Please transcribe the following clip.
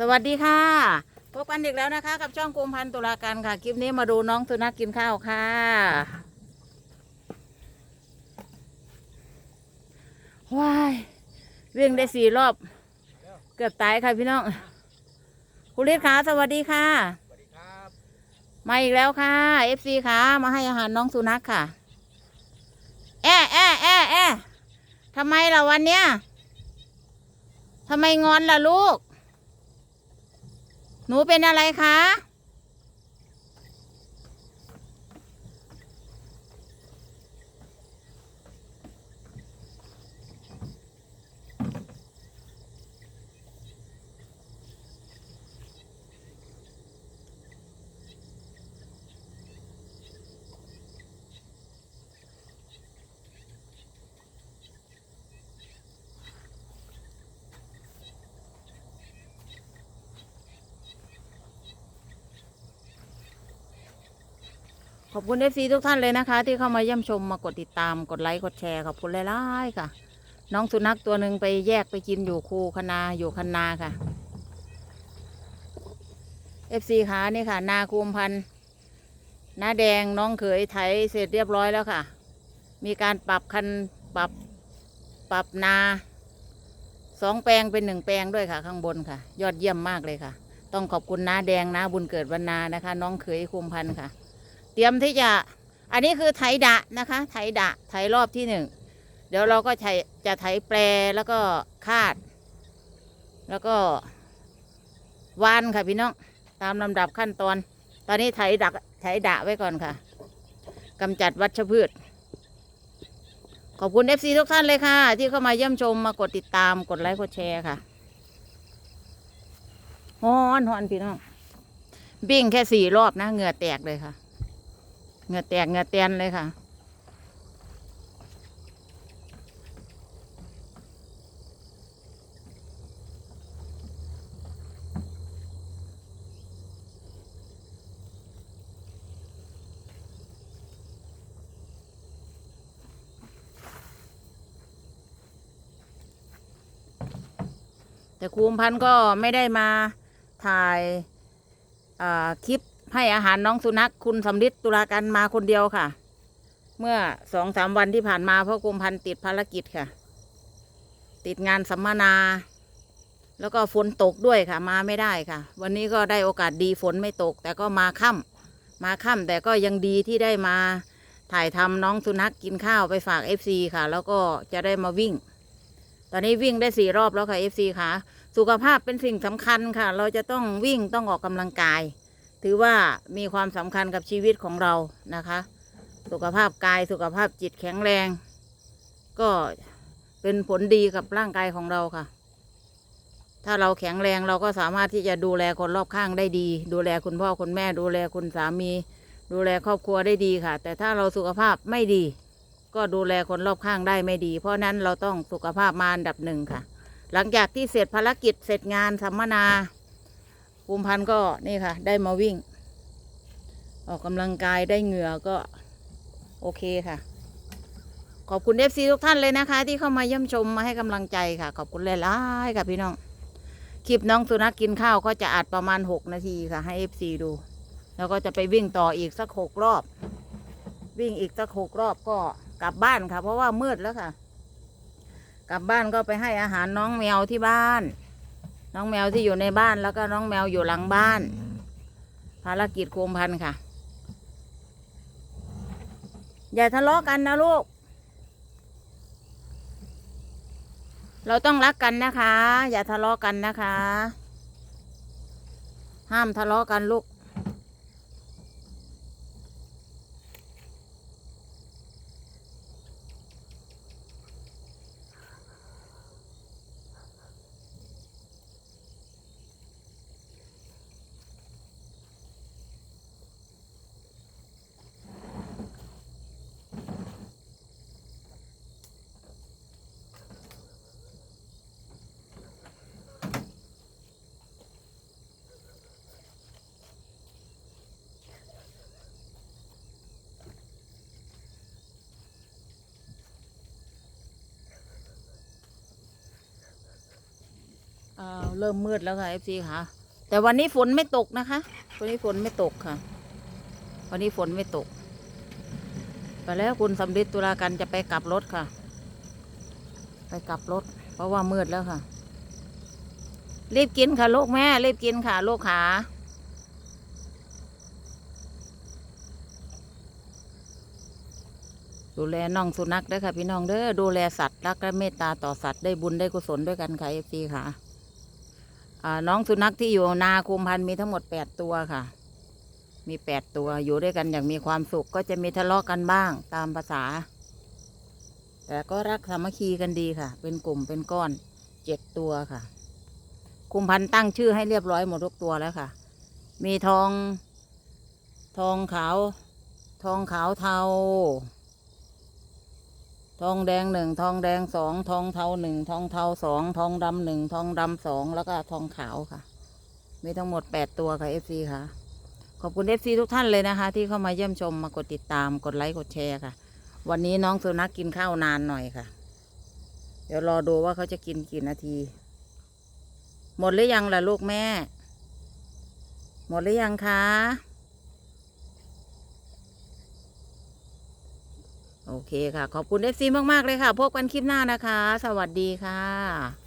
สวัสดีค่ะ พบกันอีกแล้วนะคะ กับช่องกุมพันธ์ตุลาการค่ะ คลิปนี้มาดูน้องสุนัขกินข้าวค่ะ ว้ายวิ่งได้สี่รอบ เกือบตายค่ะพี่น้อง คุณฤทธิ์ขาสวัสดีค่ะ สวัสดีครับ มาอีกแล้วค่ะ FC ค่ะ มาให้อาหารน้องสุนัขค่ะ แอะแอะแอะแอะทำไมล่ะวันเนี้ยทำไมงอนล่ะลูก หนูเป็นอะไรคะ ขอบคุณ FC ทุกท่านเลยนะคะ ที่เข้ามาเยี่ยมชมมากดติดตามกดไลค์กดแชร์ขอบคุณหลายๆค่ะ น้องสุนัขตัวหนึ่งไปแยกไปกินอยู่คูคณาอยู่คนาค่ะ FC ขานี่ค่ะ นาคูมพันธ์นาแดงน้องเขยไถเสร็จเรียบร้อยแล้วค่ะ มีการปรับคันปรับปรับนาสองแปลงเป็นหนึ่งแปลงด้วยค่ะ ข้างบนค่ะ ยอดเยี่ยมมากเลยค่ะ ต้องขอบคุณน้าแดงน้าบุญเกิดวันนานะคะ น้องเขยคุมพันธ์ค่ะ เตรียมที่จะ อันนี้คือไถดะนะคะ ไถดะ ไถรอบที่หนึ่ง เดี๋ยวเราก็ใช้จะไถแปรแล้วก็คาด แล้วก็วานค่ะพี่น้อง ตามลำดับขั้นตอน ตอนนี้ไถดัก ไถดะไว้ก่อนค่ะกำจัดวัชพืช ขอบคุณเอฟซีทุกท่านเลยค่ะ ที่เข้ามาเยี่ยมชมมากดติดตามกดไลค์กดแชร์ค่ะฮอนฮอนพี่น้องบิ่งแค่สี่รอบนะเหงื่อแตกเลยค่ะ เงือแตกเงือแตนเลยค่ะ แต่ครูมพันก็ไม่ได้มาถ่ายาคลิป ให้อาหารน้องสุนัขคุณสำลิดตุลาการมาคนเดียวค่ะ เมื่อสองสามวันที่ผ่านมาพราะกุมพันธ์ติดภารกิจค่ะ ติดงานสัมมนา แล้วก็ฝนตกด้วยค่ะ มาไม่ได้ค่ะ วันนี้ก็ได้โอกาสดีฝนไม่ตก แต่ก็มาค่ำมาค่ำแต่ก็ยังดีที่ได้มาถ่ายทำน้องสุนัขกินข้าวไปฝากเอฟซีค่ะ แล้วก็จะได้มาวิ่ง ตอนนี้วิ่งได้สี่รอบแล้วค่ะเอฟซีค่ะ สุขภาพเป็นสิ่งสำคัญค่ะ เราจะต้องวิ่งต้องออกกำลังกาย ถือว่ามีความสำคัญกับชีวิตของเรานะคะ สุขภาพกายสุขภาพจิตแข็งแรง ก็เป็นผลดีกับร่างกายของเราค่ะ ถ้าเราแข็งแรงเราก็สามารถที่จะดูแลคนรอบข้างได้ดี ดูแลคุณพ่อคุณแม่ ดูแลคุณสามี ดูแลครอบครัวได้ดีค่ะ แต่ถ้าเราสุขภาพไม่ดี ก็ดูแลคนรอบข้างได้ไม่ดี เพราะนั้นเราต้องสุขภาพมาอันดับหนึ่งค่ะ หลังจากที่เสร็จภารกิจเสร็จงานสัมมนา ภูมิพันธ์ก็นี่ค่ะ ได้มาวิ่ง ออกกำลังกายได้เหงื่อก็ โอเคค่ะ ขอบคุณเอฟซีทุกท่านเลยนะคะ ที่เข้ามาเยี่ยมชมมาให้กำลังใจค่ะ ขอบคุณหลายๆค่ะพี่น้อง คลิปน้องสุนัขกินข้าวก็จะอัดประมาณหกนาทีค่ะ ให้เอฟซีดู แล้วก็จะไปวิ่งต่ออีกสักหกรอบ วิ่งอีกสักหกรอบก็กลับบ้านค่ะ เพราะว่ามืดแล้วค่ะ กลับบ้านก็ไปให้อาหารน้องแมวที่บ้าน น้องแมวที่อยู่ในบ้านแล้วก็น้องแมวอยู่หลังบ้าน ภารกิจคุมพันธ์ค่ะ อย่าทะเลาะกันนะลูก เราต้องรักกันนะคะ อย่าทะเลาะกันนะคะ ห้ามทะเลาะกันลูก เริ่มมืดแล้วค่ะเอฟซีค่ะ แต่วันนี้ฝนไม่ตกนะคะ วันนี้ฝนไม่ตกค่ะ วันนี้ฝนไม่ตก ไปแล้วคุณสำริดตุลากันจะไปกลับรถค่ะ ไปกลับรถ เพราะว่ามืดแล้วค่ะ รีบกินค่ะลูกแม่ รีบกินค่ะลูกขาดูแลน้องสุนัขด้วยค่ะพี่น้องเด้อดูแลสัตว์รักและเมตตาต่อสัตว์ได้บุญได้กุศลด้วยกันค่ะเอฟซีค่ะ น้องสุนัขที่อยู่นาคุมพันธ์มีทั้งหมดแปดตัวค่ะ มีแปดตัวอยู่ด้วยกันอย่างมีความสุขก็จะมีทะเลาะกันบ้างตามภาษา แต่ก็รักสามัคคีกันดีค่ะ เป็นกลุ่มเป็นก้อนเจ็ดตัวค่ะ คุมพันธ์ตั้งชื่อให้เรียบร้อยหมดทุกตัวแล้วค่ะ มีทอง ทองขาว ทองขาวเทา ทองแดงหนึ่งทองแดงสองทองเทาหนึ่งทองเทาสองทองดำหนึ่งทองดำสองแล้วก็ทองขาวค่ะ มีทั้งหมดแปดตัวค่ะเอฟซีค่ะ ขอบคุณเอฟซีทุกท่านเลยนะคะ ที่เข้ามาเยี่ยมชมมากดติดตามกดไลค์กดแชร์ค่ะ วันนี้น้องสุนัขกินข้าวนานหน่อยค่ะ เดี๋ยวรอดูว่าเขาจะกินกี่นาที หมดหรือยังล่ะลูกแม่ หมดหรือยังคะ โอเคค่ะ ขอบคุณเอฟซีมาก ๆ เลยค่ะ พบกันคลิปหน้านะคะ สวัสดีค่ะ